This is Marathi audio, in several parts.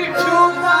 विठूचा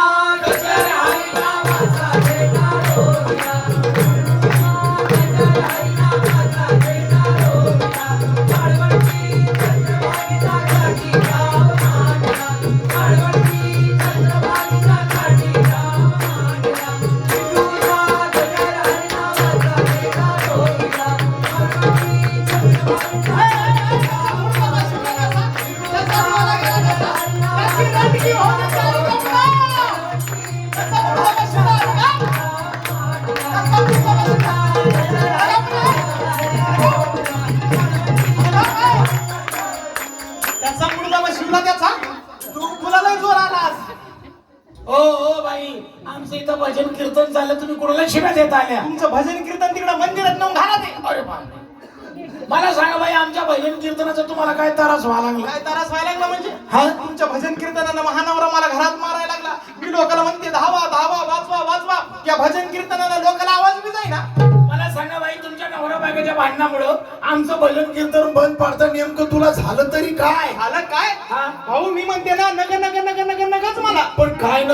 भजन कीर्तन झालं तुम्ही कोणाला शिव्या देत आल्या? तुमचं भजन कीर्तन तिकडे मंदिरात नेऊन घाला ते. अरे बापरे. मला सांगा बाई आमच्या भजन कीर्तनाचा तुम्हाला काय त्रास व्हायला लागला? काय त्रास व्हायला लागला म्हणजे? हा? तुमच्या भजन कीर्तनानं महानवरा मला घरात मारायला लागला. मी लोकांना म्हणते धावा धावा वाचवा वाचवा. या भजन कीर्तनानं लोकांना आवाज बी जाईना. मला सांगा बाई तुमच्या नवरा बायकोच्या भांडणामुळं आमचं भजन कीर्तन बंद पडतं नेमकं तुला झालं तरी काय? झालं काय? भाऊ मी म्हणते ना नग नग नग नग नगच मला. पण काय न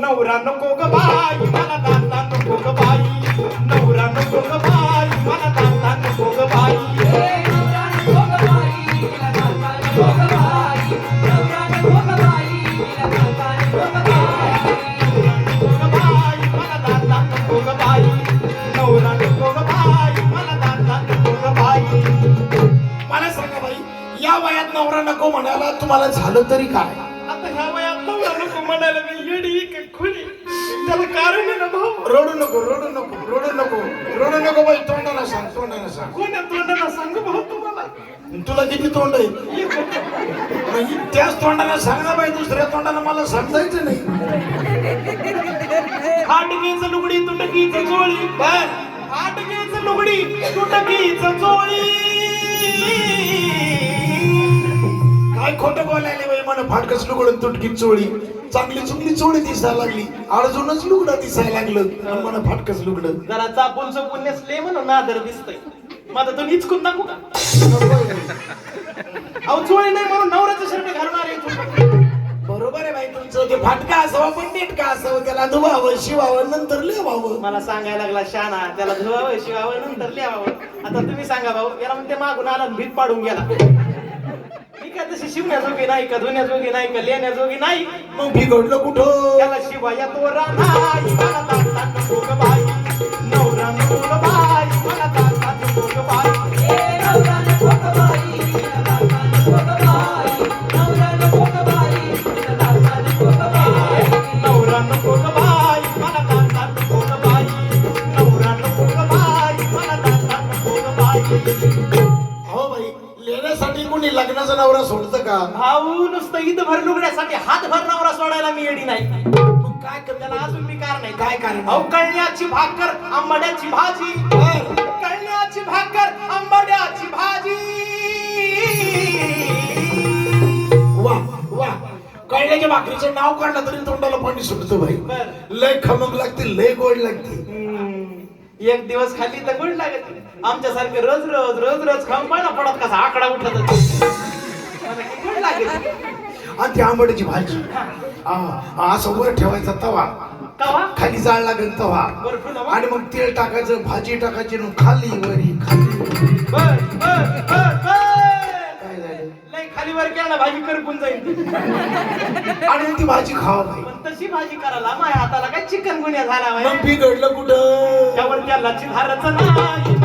नवरा नको ग बाई मला दाता नको ग बाई. नवरा नको ग बाई. या वयात नवरा नको म्हणायला तुम्हाला झालं तरी काय? आता ह्या वयात नवरा नको म्हणायला मी येडी का खुली. त्याला कारण आहे ना भाऊ. रडू नको रडू नको रडू नको रडू नको बाई तोंडाला सांग तोंडाला सांग. कोण्या तोंडाला सांगू भाऊ तुम्हाला? तुला किती तोंड आहे म्हणजे त्याच तोंडाला सांग ना बाई दुसऱ्या तोंडाला मला समजायचं नाही. फाटकीच लुगडी तुटकीच चोळी. बर फाटकीच लुगडी तुटकीच चोळी. काय खोटं बोलायला बाई मला फाटकच लुगडं तुटकी चोळी. चांगली चुकली चोळी दिसायला लागली. अर्जुनच लुगडं दिसायला लागलं. आणि मला फाटकच लुगडं. जरा चापून चपून नेसले म्हणून नादर दिसतंय. माझा तो हिचकून दाखवू का? अहो चोळी नाही म्हणून नवऱ्याचं शर्ट घालणार आहे. बरोबर आहे बाई तुमचं. ते फाटका असावं पण नीटका असावं त्याला धुवावं शिवावं नंतर लिहावं. मला सांगायला लागला शाना त्याला धुवावं शिवावं नंतर लिहावं. आता तुम्ही सांगा भाऊ याला म्हणते मागून आला भीत पाडून गेला. तशी शिवण्याजोगी नाही का धुण्याजोगी नाही का लिहिण्याजोगी नाही. मग बिघडलं कुठं? त्याला शिवाया तो रानाई लग्नाचा नवरा सोडतं का? भाऊ नुसतं इथं भर लुगड्यासाठी हात भर नवरा सोडायला मी येडी नाही. मग काय कर त्याला अजून मी कार नाही. काय कारण अहो कळण्याची भाकर आंबाड्याची भाजी. कळण्याची भाकर आंबाड्याची भाजी. वा वा. कळल्याच्या भाकरीचं नाव काढलं तरी तोंडाला पाणी सुटतं भाई बर. लय खमक लागते लय गोड लागते. हम्म. एक दिवस खाली तर गोड लागत आमच्या सारखे रोज रोज रोज रोज खाऊन पडत कसा आकडा उठत आणि ती आंबड्याची भाजी. असं वर ठेवायचा तवा. खाली जाळ लागेल तवा? आणि मग तेल टाकायचं भाजी टाकायची खाली वरी खाली खाली वर केला ना भाजी करपून जाईल. आणि ती भाजी खावा तशी भाजी करायला माझ्या हाताला काय चिकन गुन्हा झाला बिघडलं कुठं? त्यावर त्याला चिधारच नाही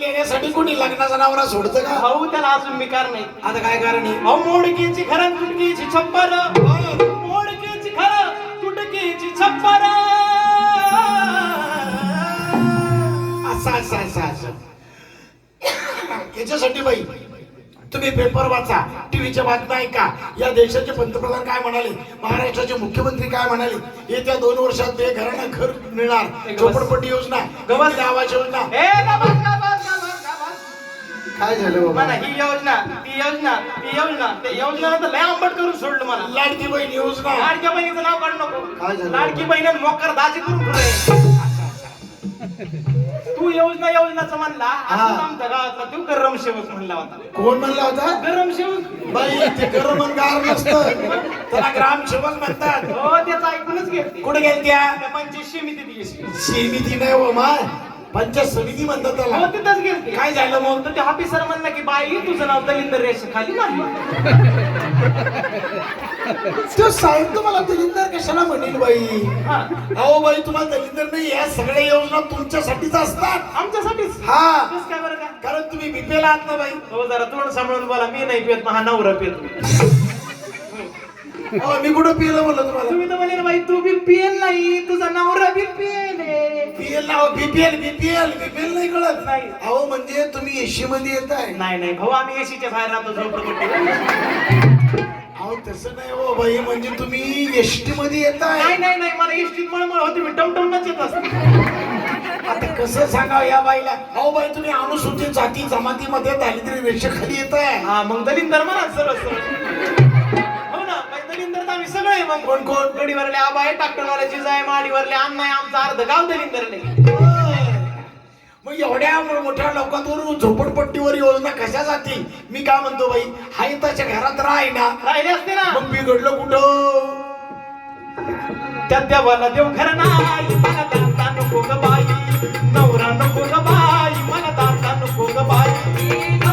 लेण्यासाठी कोणी लग्नाचा नवरा सोडतं का? भाऊ त्याला अजून मी कार नाही. आता काय कारण आहे? अहो मोडकीची खरं तुटकीची छप्पर. मोडकीची खरं तुटकीची छप्पर. असं असं असं असं. याच्यासाठी बाई तुम्ही पेपर वाचा टीव्हीच्या बातम्या ऐका. या देशाचे पंतप्रधान काय म्हणाले? महाराष्ट्राचे मुख्यमंत्री काय म्हणाले? येत्या दोन वर्षात बेघरांना घर मिळणार. झोपडपट्टी योजना गवत. आवाज योजना. काय झालं बाबा? मला ही योजना ती योजना ती योजना. ते योजना तर लय आंबट करून सोडलं मला. लाडकी बहीण योजना. लाडक्या बहिणीचं नाव काढू नको. काय झालं? लाडकी बहीण मोकर दाजी करून तू योजना योजनाचं म्हणला हा. असं आमच्या गावातला तू गरम म्हणला होता. कोण म्हणला होता? गरम बाई ते गरम आणि गार नसतं. त्याला ग्राम सेवक म्हणतात. हो त्याचं ऐकूनच घेतली कुठे गेल त्या त्या पंचायत समितीत गेली. समिती नाही हो मा पंचायत समिती म्हणतात हो त्याला तिथंच गेलती. काय झालं मग? तर ते ऑफिसर म्हणला की बाई तुझं नाव दलिंदर रेष खाली नाही तो साहेब तुम्हाला दलिंदर कशाला म्हणेल बाई? अहो बाई तुम्हाला दलिंदर नाही या सगळ्या योजना तुमच्यासाठीच असतात. आमच्यासाठीच? हा. काय बरं कारण तुम्ही बीपीएल आहात ना बाई. हो जरा तोंड सांभाळून बोला. मी नाही पेत हा नवरा पेत अहो, मी कुठं पिलं म्हणलं तुम्हाला? तुम्ही तर म्हणले ना बाई तू बी पिएल नाही तुझा नवरा बी पिएल आहे. पीएल नाव बीपीएल बीपीएल बीपीएल नाही कळत. नाही. अहो म्हणजे तुम्ही एशी मध्ये येत आहे नाही नाही भाऊ आम्ही एसीच्या बाहेर राहतो झोपडपट्टी अहो तसं नाही हो बाई म्हणजे तुम्ही एसटी मध्ये येत नाही नाही नाही मला एसटीत मळमळ होती मी टमटमच येत असते. आता कसं सांगावं या बाईला? अहो बाई तुम्ही अनुसूचित जाती जमातीमध्ये दारिद्र्य रेषेखाली येत आहे हा मग दलिंदर म्हणा सरळ सरळ हो ना बाई दलिंदर तर आम्ही सगळे मग. कोण कोण? गडीवरले आबा आहे टाकटनवाले जिजा आहे माडीवरले अण्णा आहे आमचा अर्ध गाव दलिंदर नाही मग एवढ्या मोठ्या लोकांवर झोपडपट्टीवर योजना कशा जातील? मी काय म्हणतो बाई? हाय त्याच्या घरात राह ना. राहिले असते ना. मग बिघडलं कुठं? त्या देवाला देव खरं नाही. मला दाता नको ग बाई. नवरा नको ग बाई. मला दाता नको ग बाई.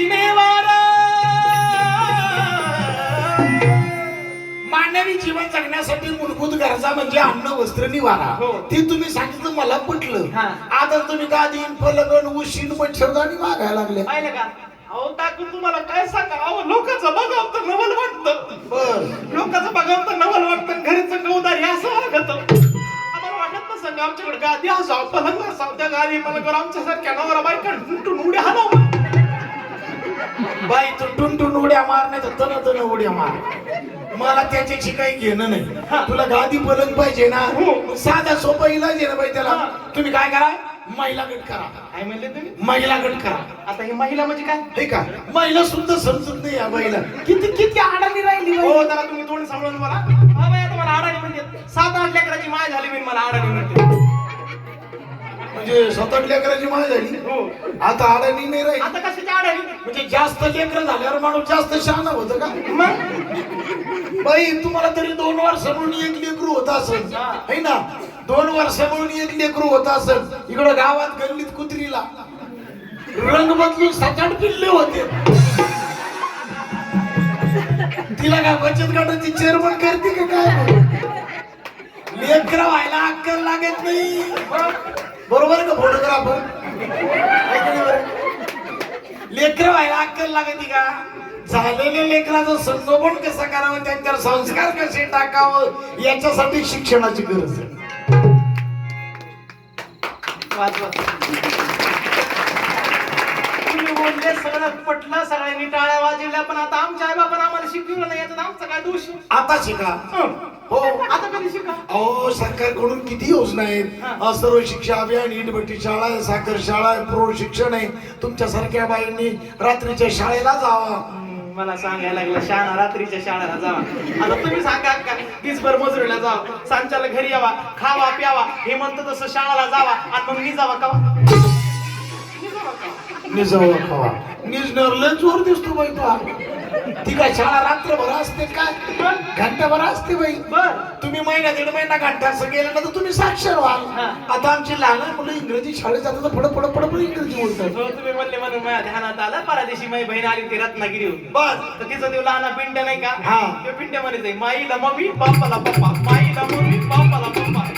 चिनेवार मानवी जीवन जगण्यासाठी मूलभूत गरजा म्हणजे अन्न वस्त्र निवारा. हो. ते तुम्ही सांगितलं मला पटलं. आता तुम्ही गादीन फलगण उशीन मच्छरदाणी मागायला लागले पाहिलं का? अहो टाकून तुम्हाला काय सांगा? अहो लोकांचं बघावं तर नवल वाटतं. लोकांचं बघावं तर नवल वाटतं घरीचं गौदारी असं वागत. आम्हाला वाटत नसं का आमच्याकडे गादी असावं पलंग असावं त्या गादी पलंगावर आमच्यासारख्या नवरा बायका उड्या हाणावं? बाई तू टुन टुन उड्या मार नाही तर तन तन उड्या मार. मला त्याच्याशी काही घेणं. नाही. तुला गादी पलंग पाहिजे ना? हो. साधा सोपा इलाज आहे ना बाई त्याला. तुम्ही काय करा? महिला गट करा. काय म्हणले तुम्ही? महिला गट करा. आता ही महिला म्हणजे काय? हे का? महिला सुद्धा समजत नाही या बाईला. किती किती अडाणी राहिली हो जरा तुम्ही तोंड सांभाळून बोला. हा बाई आता मला अडाणी म्हणते. सात आठ लेकराची माय झाली मी मला अडाणी म्हणते. म्हणजे सात आठ लेकराची माय झाली. हो. आता अडाणी नाही राहिली. आता कशाची अडाणी म्हणजे जास्त लेकर झाल्यावर माणूस जास्त शहाणा होतं का? मग? बाई तुम्हाला तरी दोन वर्ष म्हणून एक लेकरू होत असेल. हा. है ना? दोन वर्ष म्हणून एक लेकरू होत असेल. इकडं गावात गल्लीत कुत्रीला. रंग बदलून सात आठ पिल्ले होते. तिला काय बचत गटाची चेअरमन करते का काय? लेकर व्हायला अक्कल लागत नाही. बरोबर का फोटोग्राफर लेकर व्हायला अक्कल लागते का? झालेल्या लेकराचं संगोपन कसं करावं? त्यांच्यावर संस्कार कसे टाकावं? याच्यासाठी शिक्षणाची गरज आहे. तुम्ही बोलले सगळं पटलं सगळ्यांनी टाळ्या वाजवल्या पण आता आमच्या आई बापानं आम्हाला शिकवलं नाही याच्यात आमचा काय दोष? आता शिका. हं. आता कधी शिका अहो सरकारकडून किती योजना आहेत? सर्व शिक्षा अभियान इटभट्टी शाळा आहे साखर शाळा आहे प्रौढ शिक्षण आहे. तुमच्यासारख्या बाईंनी रात्रीच्या शाळेला जावा. मला सांगायला लागलं शाळा रात्रीच्या शाळेला जावा. आता तुम्ही सांगा का? दिसभर मजुरीला जावा. सांच्याला घरी यावा खावा प्यावा. हे म्हणतं तसं शाळेला जावा. आणि मग मी जावा का निजावा खावा निजणार लय जोर दिसतो बाई तो. ती काय शाळा रात्रभर असते काय? घंटाभर असते बाई. बर. तुम्ही महिना दीड महिना घंटा असं गेलं ना तर तुम्ही साक्षर व्हाल. आता आमची लहान मुलं इंग्रजी शाळेत जातात तर फड फड फड फड इंग्रजी बोलतात. हो तुम्ही म्हणले म्हणून माझ्या ध्यानात आलं. परदेशी माझी बहीण आली ती रत्नागिरी बर तर तिचं ते लहान पिंड नाही का? हा. ते पिंड्यामध्ये जाईल माईला मम्मी बापाला पप्पा. माईला मम्मी बापाला पप्पा.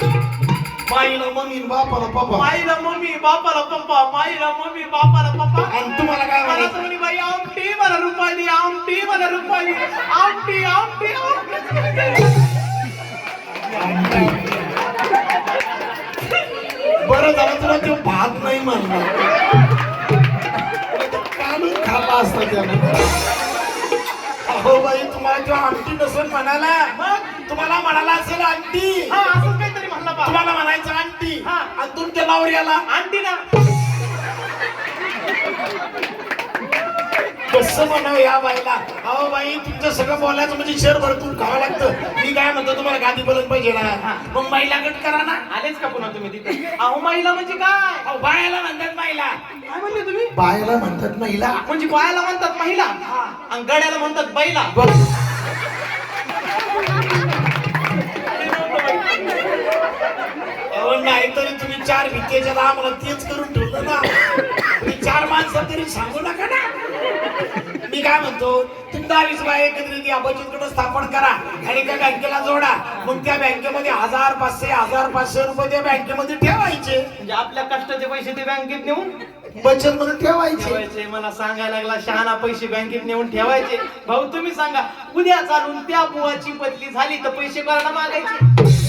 माईला मम्मी बापाला पप्पा. माईला मम्मी बापाला पप्पा. माईला मम्मी बापाला पप्पा. आणि तुम्हाला काय मला म्हणे बाई आमटी मला ఆంటీ మన రూపాయి ఆంటీ ఆంటీ बरं झालं तुला ते भात नाही मारला कानून खाल्ला अहो बाई तुम्हाला किंवा आमटी नसेल म्हणाला. तुम्हाला म्हणाला असेल आंटी. हा असं काहीतरी म्हणलं बा. तुम्हाला म्हणायचं आंटी. हा. आणि तुमच्या याला आंटी ना कसं म्हणावं या बाईला. अहो बाई तुमचं सगळं बोलायचं म्हणजे शेअर भरतून खावं लागतं. मी काय म्हणतो तुम्हाला गादी बोलत पाहिजे ना मग बाईला गट करा ना. आलेच का पुन्हा तुम्ही तिथे? अहो महिला म्हणजे काय? अहो, बायाला म्हणतात बाईला काय म्हणले तुम्ही? बायाला म्हणतात महिला. म्हणजे बायाला म्हणतात महिला? आणि गड्याला म्हणतात बैला. अहो नाही तरी तुम्ही चार भिकेच्या आम्हाला तेच करून ठेवलं ना. तुम्ही चार माणसं तरी सांगू नका ना. मी काय म्हणतो दहावीस बाय एकत्रित या बचत गट स्थापन करा आणि त्या बँकेला जोडा. मग त्या बँकेमध्ये हजार पाचशे हजार पाचशे रुपये त्या बँकेमध्ये ठेवायचे. म्हणजे आपल्या कष्टाचे पैसे ते बँकेत नेऊन बचत मध्ये ठेवायचे. ठेवायचे. मला सांगायला लागला शहाणा पैसे बँकेत नेऊन ठेवायचे. भाऊ तुम्ही सांगा उद्या चालून त्या बुवाची बदली झाली तर पैसे कोणाला मागायचे?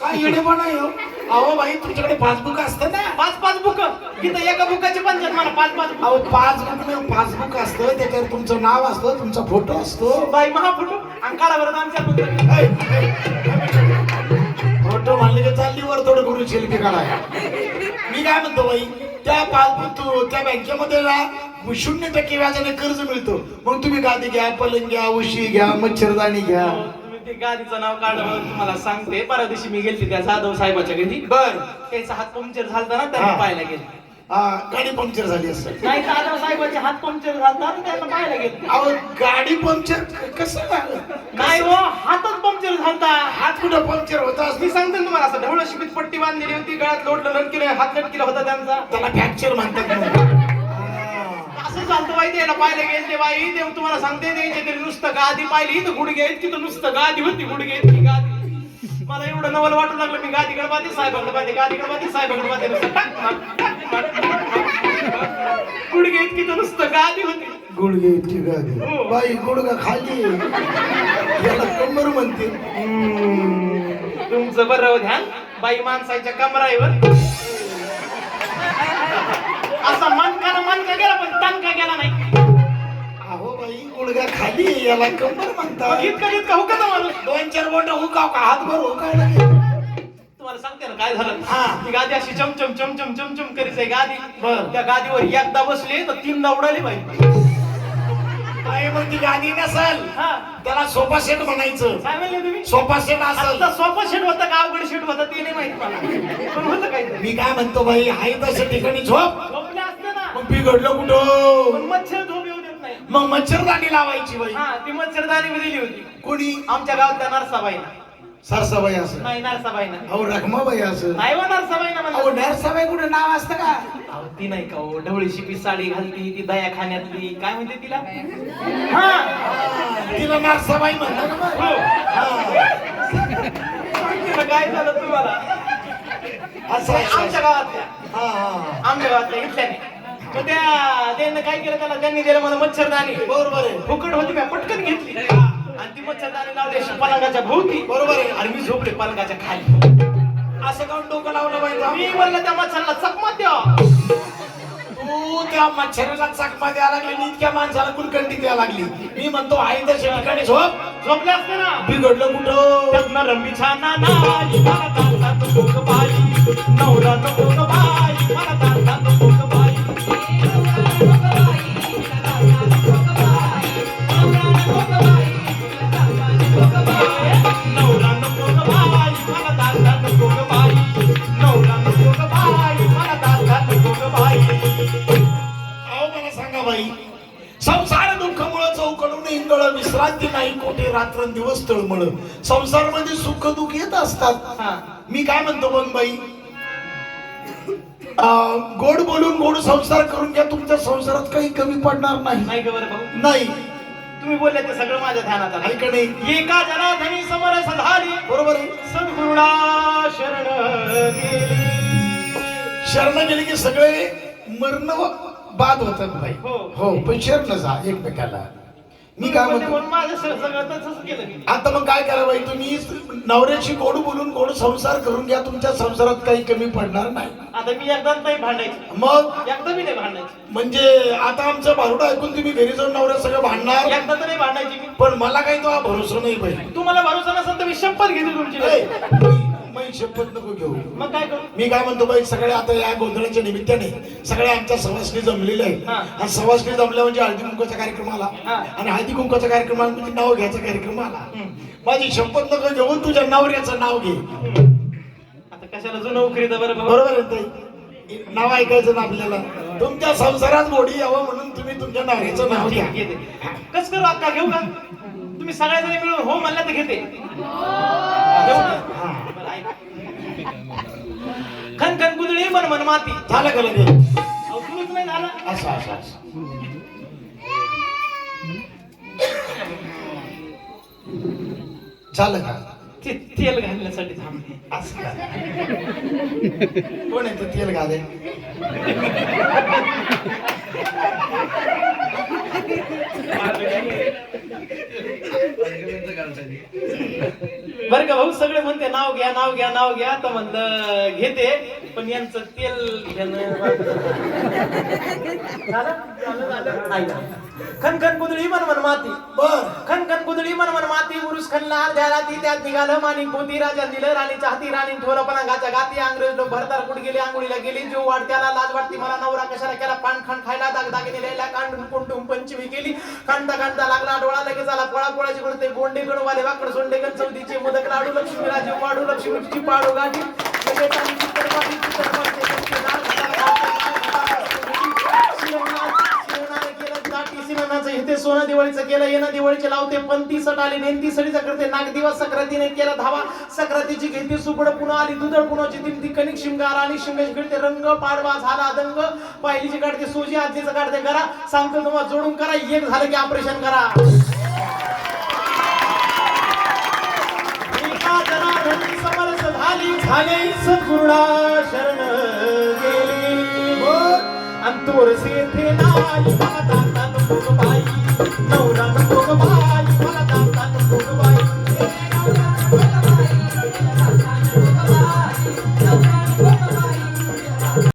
काय येडेपणा आहे हो? अहो बाई तुमच्याकडे पासबुक असतं ना? पाच पाच बुक? तिथं एका बुकाचे पंचायत मला पाच पाच book. अहो पासबुक नाही पासबुक असतं. त्याच्यावर तुमचं नाव असतं तुमचा फोटो असतो. बाई महाफोटो आणि काढा बरं आमच्या फोटो. म्हणले की चालली वर थोडं करून शिल्पी काढाय मी काय म्हणतो बाई त्या पासबुक त्या बँकेमध्ये ना शून्य टक्के व्याजाने कर्ज मिळतो. मग तुम्ही गादी घ्या पलंग घ्या उशी घ्या मच्छरदाणी घ्या. हो, ते गाडीचं नाव काढलं बरं, तुम्हाला सांगते. परवा दिवशी मी गेलते त्या जाधव साहेबाच्या घरी. बर त्याचा हात पंक्चर झालता ना त्यांना. पाहायला गेले. हा गाडी पंक्चर झाली असेल नाही जाधव साहेबाचे हात पंक्चर झालता ना त्यांना पाहायला गेले. अहो गाडी पंक्चर कसं झालं? नाही हो हातच पंक्चर झालता. हात कुठं पंक्चर होता? मी सांगते ना तुम्हाला असं ढवळ शिपीत पट्टी बांधलेली होती गळ्यात लोटलं लटकिलं हात लटकिला होता त्यांचा. त्याला फ्रॅक्चर म्हणतात. हा. चालतं बाई त्याला पाहायला गेले ते बाई. ते तुम्हाला सांगते त्यांच्या घरी नुसतं गादी पाहिली. तर गुडघे आहेत तिथं नुसतं गादी होती गुडघे आहेत की गादी. मला एवढं नवल वाटू लागलं मी गादीकडे पाहते साहेबाकडे पाहते गादीकडे पाहते साहेबाकडे पाहते नुसतं. गुडघे आहेत की नुसतं गादी होती. गुडघे इतकी गादी? हो. बाई गुडघा खाली. याला कंबर म्हणते. तुमचं बरं ध्यान बाई माणसाच्या कमराईवर. असा मनका गेला पण तनका गेला नाही याला कंबर म्हणतात इतकं इतकं हुकत माणूस. दोन चार बोट हुकाव का? हातभर हुकाव लागेल तुम्हाला सांगते ना काय झालं? हा. ती गादी अशी चमचम चमचम चमचम करीत आहे गादी. बर. त्या गादीवर एकदा बसले तर तीनदा उडाली बाई. मग ती गादी नसल. हा. त्याला सोफा सेट म्हणायचं. काय म्हणले तुम्ही? सोफा सेट असल. आता सोफा शेट होता का अवघड शेट होता ते नाही माहीत मला. पण होतं काय मी काय म्हणतो बाई आहे तशा ठिकाणी झोप. झोपले असते ना. मग बिघडलं पण कुठं मच्छर झोप मग मच्छरदाणी लावायची बाई. हा ती मच्छरदाणी दिली होती. कोणी? आमच्या गावातल्या नरसाबाईना. सरसाबाई असं. नाही नरसाबाईना. अहो रखमाबाई असं. नाही हो नरसाबाईना अहो म्हणलं नरसाबाई कुठं नाव असतं का? अहो, ती नाही का हो ढवळी शिपी साडी घालती ती दया खाण्यातली. काय म्हणते तिला? हा. तिला नरसाबाई म्हणतात ना हो. मग. हा. तिला काय झालं तुम्हाला? असं. आमच्या गावातल्या. हा, हा. आमच्या गावातल्या इथल्याने मग त्या त्यांनी काय केलं त्याला? त्यांनी दिलं मला मच्छरदाणी. बरोबर आहे. फुकट होती मी पटकन घेतली. आणि ती मच्छरदाणी लावली पलंगाच्या भोवती. बरोबर आहे. आणि मी झोपले पलंगाच्या खाली. असं काऊन डोकं लावलं पाहिजे मी म्हणलं त्या मच्छरला चकमा द्या. तू त्या मच्छराला चकमा द्यायला लागली आणि इतक्या माणसाला कुलकंडी द्यायला लागली. मी म्हणतो आई तशा ठिकाणी झोप. झोपले असते ना? बिघडलं कुठं? त्यातनं रंबी छाना नाही. मला बाई. नवरा नको बाई. मला विश्रांती नाही कोठे रात्रंदिवस तळमळ संसारमध्ये सुख दुःख येत असतात. मी काय म्हणतो मग बाई? गोड बोलून गोड संसार करून घ्या तुमच्या संसारात काही कमी पडणार नाही. नाही तुम्ही बोलले ते सगळं माझ्या ध्यानात आलं. नाही? एका जनाधनी समरस झाली बरोबर सद्गुरुडा शरण गेली. शरण गेले की सगळे मरण बाद होतात भाई. हो. हो पण शरण जा एकमेकाला. मी काय म्हणतो? म्हणून माझं स- सगळं तसंच केलं मी. आता मग काय करा बाई तुम्ही? नवऱ्याशी गोड बोलून गोड संसार करून घ्या. तुमच्या संसारात काही कमी पडणार नाही. आता मी एकदा नाही भांडायची. मग? एकदा मी नाही भांडायची. म्हणजे आता आमचं भारुड ऐकून तुम्ही घरी जाऊन नवऱ्या सगळं भांडणार? एकदा तर नाही भांडायची मी. पण मला काही तो भरोसा नाही बाई. तुम्हाला भरोसा नसेल तर मी शपथ घेते तुमची. ए, बाई, शपथ नको घेऊ. मग काय करू? मी काय म्हणतो बाई सगळे आता या गोंधळाच्या निमित्ताने सगळ्या आमच्या सवासनी जमलेल्या हा. आहे हा सवासनी जमल्या म्हणजे हळदी कुंकाचा कार्यक्रम आला. हा. आणि हळदी कुंकाचा कार्यक्रम आला म्हणजे नाव घ्यायचा कार्यक्रम आला. माझी शपथ नको घेऊन तुझ्या नवऱ्याचं नाव घे. आता कशाला जुनं उकरीत बरोबर आहे नाव ऐकायचं ना आपल्याला. तुमच्या संसारात गोडी यावं म्हणून तुम्ही तुमच्या नवऱ्याचं नाव घ्या. घेते कस करू अक्का घेऊ का? तुम्ही सगळ्याजणी मिळून हो म्हणलं तर घेते? हा. खन खन कुदळी मन मन माती. झालं का अहो, सुरूच नाही झालं. असं असं असं. झालं का? ते तेल घालण्यासाठी थांबले. असं का? कोण आहे ते तेल घाले? बरं का भाऊ सगळे म्हणते नाव घ्या नाव घ्या नाव घ्या. तर म्हणलं घेते. पण यांचं तेल घेणं झालं? झालं, झालं. ऐका. खन खन कुदळी मन मन माती. बर. खन खन कुदळी मन मन माती. उरुस खणला अर्ध्या राती त्यात निघालं माणिक मोती राजा दिलं राणीच्या हाती राणी ठेवलं पणांगाच्या गाती. अंग्रेज लोक भरदार कुठ गेले? आंघोळीला गेली. जीव वाढ त्याला लाज वाटती. मला नवरा कशाला केला? पान खाण खायला. दाग दागिने लिहायला. कांडून कोंडून पंचमी केली. कांदा कांदा लागला. डोळा लगेच आला. पोळा पोळाची कडते गोंडे गणवाले वाकड सोंडे गण चौधीचे मोदक लाडू लक्ष्मी राजे वाढू लक्ष्मीची पाडू गाठी. लगेच सोनं दिवाळीचं केलं येणं दिवाळीचे लावते पंती सट आली नेमती सडीचं करते नाग दिवस सक्रातीने केला धावा सक्रातीची घेती सुपड पुन्हा आली दुधळ पुन्हाची दिमती कणिक शिंगार आणि शिंगाची खेळते रंग पाडवा झाला दंग पहिलीची काढते सोजी आजीचं काढते करा सांगतो तुम्हाला जोडून करा एक झालं की ऑपरेशन करा आली झाले सद्गुरुडा शरण गेली. हो, अंतोर से थे नाई माता नको बाई नवरा नको बाई